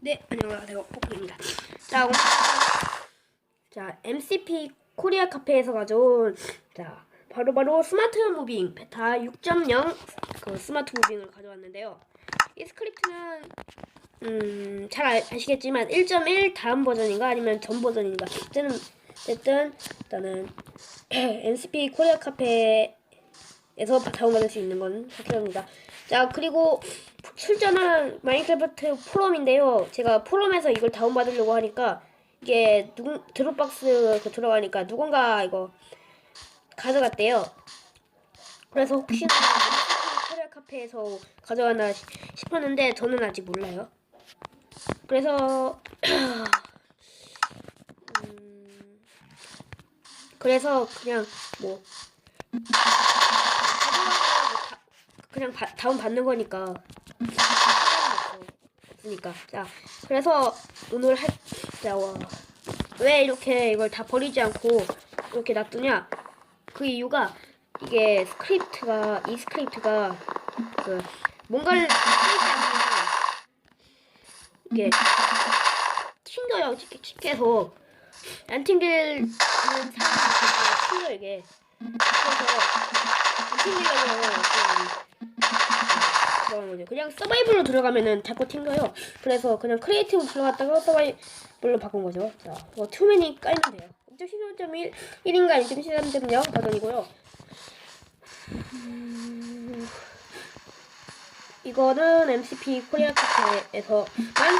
네, 안녕하세요. 포크입니다. 자, 자, MCP 코리아 카페에서 가져온 자, 바로 바로 스마트 무빙 베타 6.0그 스마트 무빙을 가져왔는데요. 이 스크립트는 음, 잘 아, 아시겠지만 1.1 다음 버전인가 아니면 전 버전인가 어쨌든 어쨌든 일단은 MCP 코리아 카페에서 다운받을 수 있는 건 확실합니다. 자 그리고 출전한 마인크래프트 포럼인데요. 제가 포럼에서 이걸 다운받으려고 하니까 이게 누군 드롭박스 그 들어가니까 누군가 이거 가져갔대요. 그래서 혹시나 코리아 카페에서 가져가나 시- 싶었는데 저는 아직 몰라요. 그래서 그래서 그냥 뭐 그냥 바, 다운 받는 거니까. 없으니까 자 그래서 오늘 할자왜 이렇게 이걸 다 버리지 않고 이렇게 놔두냐? 그 이유가 이게 스크립트가 이 스크립트가 그 뭔가를 이게 튕겨요. 튕겨- 튕겨서 안 튕길 튕겨 이게 그래서 안 튕기려고 들어가는 거죠. 그냥 서바이벌로 들어가면은 자꾸 튕겨요. 그래서 그냥 크리에이티브 들어갔다가 서바이벌로 바꾼 거죠. 자, 이거 투맨이 깔면 돼요. 1.15.1, 1인가 1.13.0 버전이고요. 음, 이거는 MCP 코리아 카페에서만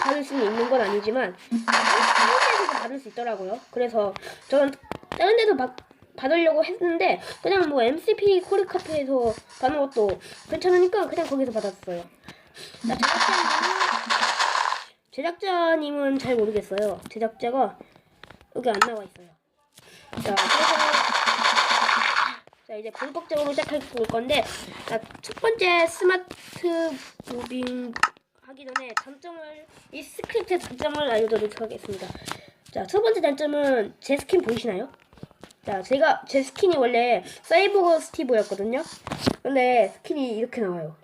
받을 수는 있는 건 아니지만 다른 데서도 받을 수 있더라고요. 그래서 저는 다른 데서 받, 받으려고 했는데 그냥 뭐 MCP 코리 카페에서 받는 것도 괜찮으니까 그냥 거기서 받았어요. 자, 제작자님은 제작자님은 잘 모르겠어요. 제작자가 여기 안 나와 있어요. 자, 그래서 자 이제 본격적으로 시작할 건데 자, 첫 번째 스마트 무빙 하기 전에 단점을 이 스크립트의 단점을 알려드리도록 하겠습니다. 자, 첫 번째 단점은 제 스킨 보이시나요? 자, 제가 제 스킨이 원래 사이버거 스티브였거든요. 근데 스킨이 이렇게 나와요.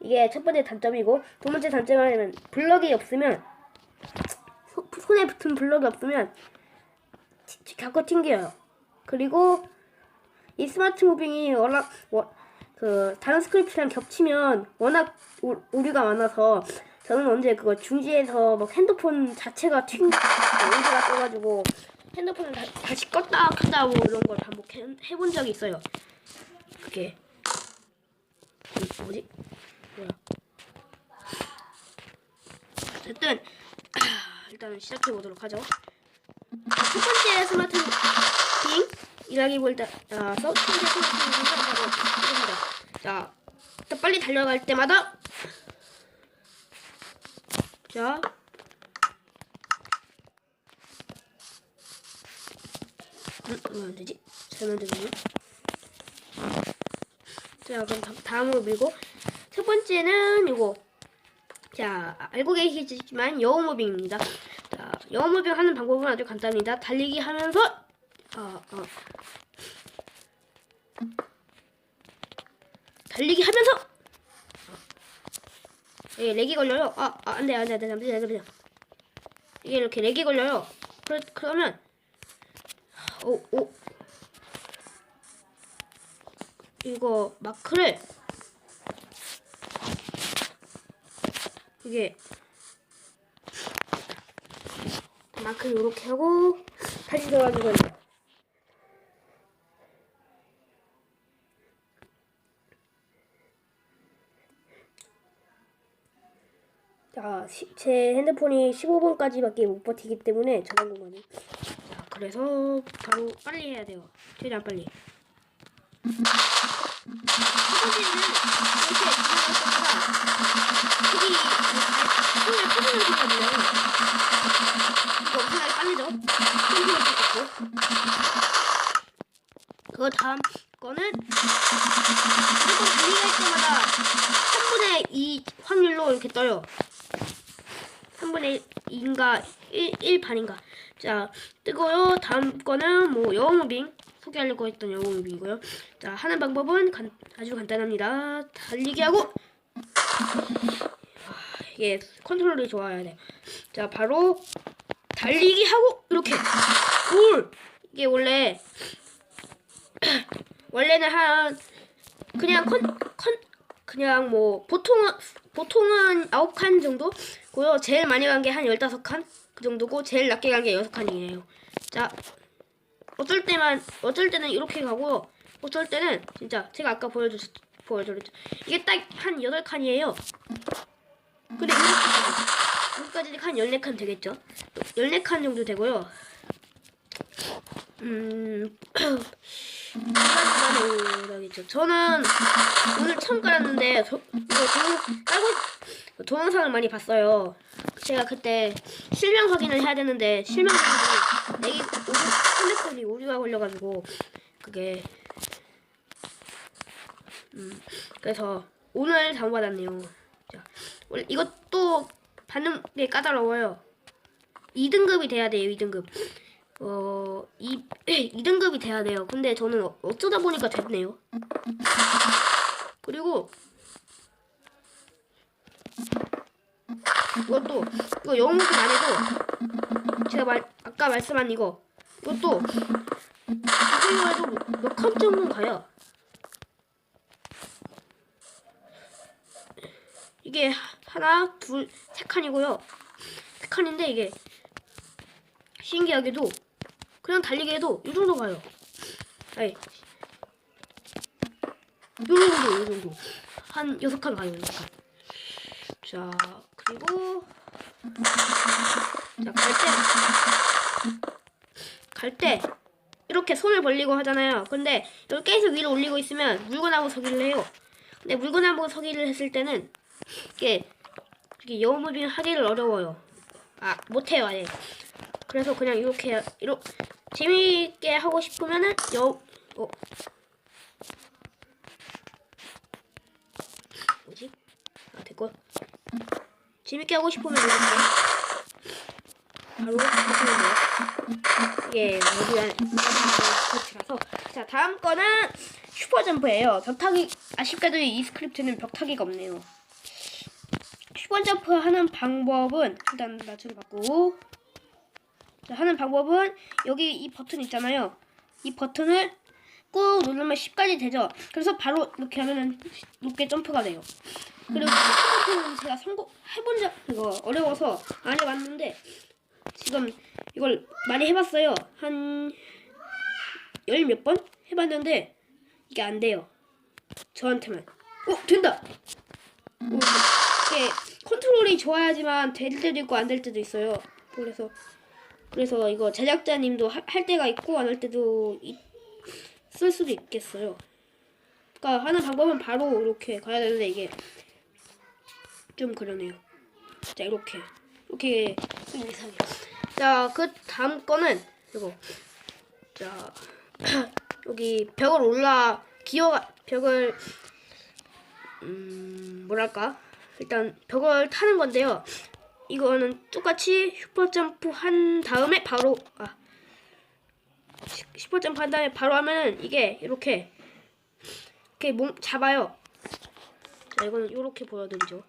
이게 첫 번째 단점이고 두 번째 단점은 블럭이 없으면 소- 손에 붙은 블럭이 없으면 자꾸 튕겨요. 그리고 이 스마트 무빙이 워낙 워- 그 다른 스크립트랑 겹치면 워낙 오, 오류가 많아서 저는 언제 그거 중지해서 막 핸드폰 자체가 튕 오류가 떠가지고 핸드폰을 다, 다시 껐다 켰다 뭐 이런 걸 반복해 해본 적이 있어요. 그게 음, 뭐지? 뭐야? 어쨌든 일단은 시작해 보도록 하죠. 첫 번째 스마트 빙은 바로 이겁니다. 자, 일단 빨리 달려갈 때마다 자. 음, 왜안 되지? 잘 만들었네. 자, 그럼 다, 다음으로 밀고 첫 번째는 이거. 자, 알고 계시지만 여우 무빙입니다. 자, 여우 무빙 하는 방법은 아주 간단합니다. 달리기 하면서 어, 어. 달리기 하면서 예, 렉이 걸려요. 아, 아, 안 돼, 안 돼, 안 돼, 안 돼, 안 돼, 안 돼. 이게 이렇게 렉이 걸려요. 그러, 그러면 오, 오. 이거 마크를 이게 마크 이렇게 하고 다시 들어가지고 자, 시, 제 핸드폰이 15분까지밖에 못 버티기 때문에 저런 공간이. 자, 그래서 바로 빨리 해야 돼요. 최대한 빨리. 첫 번째는 이렇게 들어갈 때마다 여기 손을 포장을 해야 돼요. 이거 엄청나게 빠르죠? 손으로 뜯고. 그 다음 거는 무조건 달리갈 때마다 3분의 2 확률로 이렇게 떠요. 3분의 2인가 1, 1 반인가. 자, 뜨고요. 다음 거는 뭐 영어무빙 소개하려고 했던 영어 뮤비이고요. 자, 하는 방법은 간- 아주 간단합니다. 달리기 하고 아, 이게 컨트롤이 좋아야 돼. 자, 바로 달리기 하고 이렇게 울 이게 원래 원래는 한 그냥 컨, 컨 그냥 뭐 보통은 보통은 9칸 정도고요. 제일 많이 간 게 한 15칸 그 정도고 제일 낮게 간 게 6칸이에요. 자, 어쩔 때만 어쩔 때는 이렇게 가고요. 어쩔 때는 진짜 제가 아까 보여줬 보여드렸죠. 이게 딱 한 8칸이에요. 근데 여기까지 한 14칸 되겠죠? 14칸 정도 되고요. 음, 이라겠죠. 저는 오늘 처음 깔았는데 저, 동영, 깔고 동영상을 많이 봤어요. 제가 그때 실명 확인을 해야 되는데 실명 내기 오류 핸드폰이 오류가 걸려가지고 그게 음 그래서 오늘 다운받았네요. 자, 원래 이것도 받는 게 까다로워요. 2등급이 돼야 돼요. 2등급. 어, 이 2등급이 돼야 돼요. 근데 저는 어- 어쩌다 보니까 됐네요. 그리고 이것도 이거 영웅도 안 해도 제가 말 아까 말씀한 이거 이것도 이걸로 해도 몇 칸 정도 가요. 이게 하나, 둘, 세 칸이고요. 세 칸인데 이게 신기하게도 그냥 달리기 해도 이 정도 가요. 아니, 요 정도, 요 정도. 한 여섯 칸 가요, 여섯 칸. 자, 그리고 자, 갈 때, 갈 때 이렇게 손을 벌리고 하잖아요. 근데 이렇게 계속 위로 올리고 있으면 물건하고 서기를 해요. 근데 물건하고 서기를 했을 때는 이게 이게 영어 무빙 하기를 어려워요. 아, 못해요, 아예. 그래서 그냥 이렇게 이렇게 재미있게 하고 싶으면은 여 어. 뭐지? 아, 됐고. 재밌게 하고 싶으면 이렇게 바로 하시면 돼요. 이게 모두의 스크립트라서 자 다음 거는 슈퍼점프예요. 벽타기 아쉽게도 이 스크립트는 벽타기가 없네요. 슈퍼점프 하는 방법은 일단 낮추를 바꾸고 자, 하는 방법은 여기 이 버튼 있잖아요. 이 버튼을 꾹 누르면 10까지 되죠. 그래서 바로 이렇게 하면은 높게 점프가 돼요. 그리고 점프는 제가 성공 해본 적 이거 어려워서 안 해봤는데 지금 이걸 많이 해봤어요. 한 열 몇 번 해봤는데 이게 안 돼요. 저한테만. 어 된다. 어, 이게 컨트롤이 좋아야지만 될 때도 있고 안 될 때도 있어요. 그래서 그래서 이거 제작자님도 하- 할 때가 있고 안 할 때도 있- 쓸 수도 있겠어요. 그러니까 하는 방법은 바로 이렇게 가야 되는데 이게 좀 그러네요. 자 이렇게 이렇게 좀 이상해요. 자그 다음 거는 이거 자 여기 벽을 올라 기어가 벽을 음 뭐랄까 일단 벽을 타는 건데요. 이거는 똑같이 슈퍼점프 한 다음에 바로 아 슈- 슈퍼점프 한 다음에 바로 하면은 이게 이렇게 이렇게 몸 잡아요. 자 이거는 이렇게 보여드리죠.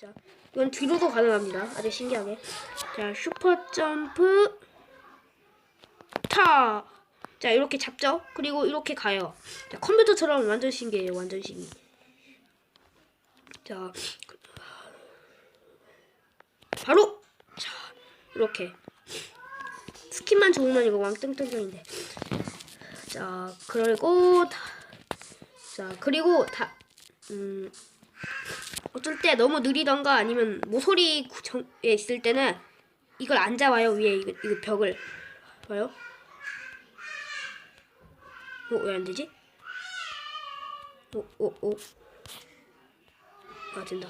자 이건 뒤로도 가능합니다. 아주 신기하게. 자 슈퍼점프 타. 자 이렇게 잡죠. 그리고 이렇게 가요. 자 컴퓨터처럼 완전 신기해요. 완전 신기. 자 바로 자 이렇게. 스킨만 좋으면 이거 왕땡땡땡인데. 자 그리고 다, 자 그리고 다 음 어쩔 때 너무 느리던가 아니면 모서리 구정에 있을 때는 이걸 안 잡아요 위에 이거, 이거 벽을. 봐요. 어 왜 안 되지? 오 오 오 아 된다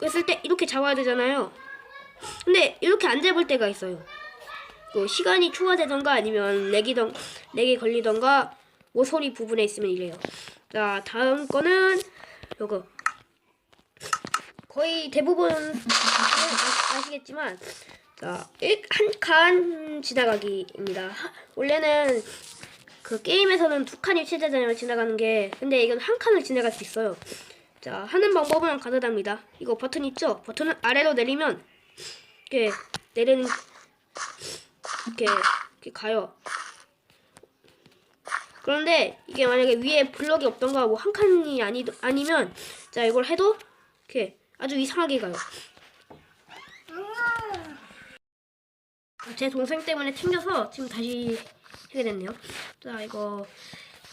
그랬을 때 이렇게 잡아야 되잖아요. 근데 이렇게 안 잡을 때가 있어요. 그 시간이 초과되던가 아니면 렉이던 렉이 걸리던가 모서리 부분에 있으면 이래요. 자 다음 거는 요거 거의 대부분 아- 아시겠지만 자, 한칸 지나가기입니다. 하- 원래는 그 게임에서는 두 칸이 최대잖아요, 지나가는 게. 근데 이건 한 칸을 지나갈 수 있어요. 자, 하는 방법은 간단합니다. 이거 버튼 있죠? 버튼을 아래로 내리면 이렇게 내리는 이렇게, 이렇게 가요. 그런데 이게 만약에 위에 블럭이 없던가 뭐 한 칸이 아니 아니면 자 이걸 해도 이렇게 아주 이상하게 가요. 제 동생 때문에 챙겨서 지금 다시 하게 됐네요. 자 이거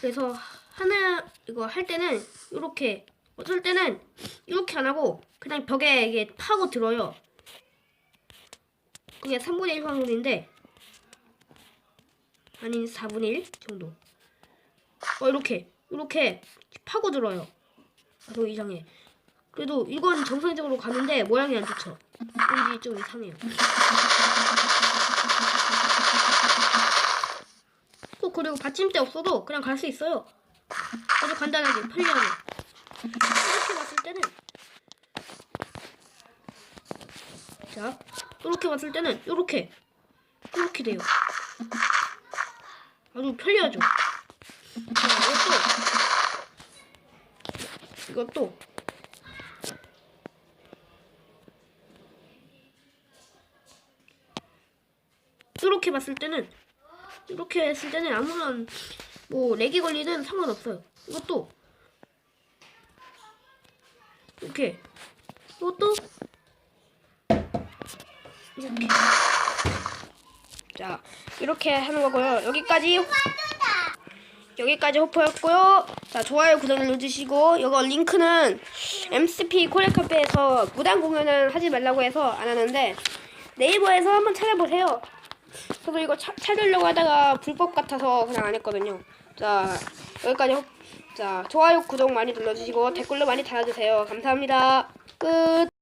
그래서 하나 이거 할 때는 이렇게 어떨 때는 이렇게 안 하고 그냥 벽에 이게 파고 들어요. 그게 3분의 1 확률인데 아닌 4분의 1 정도. 어 이렇게 이렇게 파고 들어요. 아, 더 이상해. 그래도 이건 정상적으로 가는데 모양이 안 좋죠. 왠지 좀 이상해요. 또 그리고 받침대 없어도 그냥 갈 수 있어요. 아주 간단하게 편리하게. 이렇게 봤을 때는 자 이렇게 봤을 때는 이렇게 이렇게 돼요. 아주 편리하죠. 자, 이것도 이것도 이렇게 봤을 때는 이렇게 했을 때는 아무런 뭐 렉이 걸리든 상관없어요. 이것도 이렇게 이렇게 자 이렇게 하는 거고요. 여기까지 여기까지 호퍼였고요. 자 좋아요 구독 눌러주시고 이거 링크는 MCP 코레 카페에서 무단 공연을 하지 말라고 해서 안 하는데 네이버에서 한번 찾아보세요. 저도 이거 차, 찾으려고 하다가 불법 같아서 그냥 안 했거든요. 자 여기까지 호, 자 좋아요 구독 많이 눌러주시고 댓글로 많이 달아주세요. 감사합니다. 끝.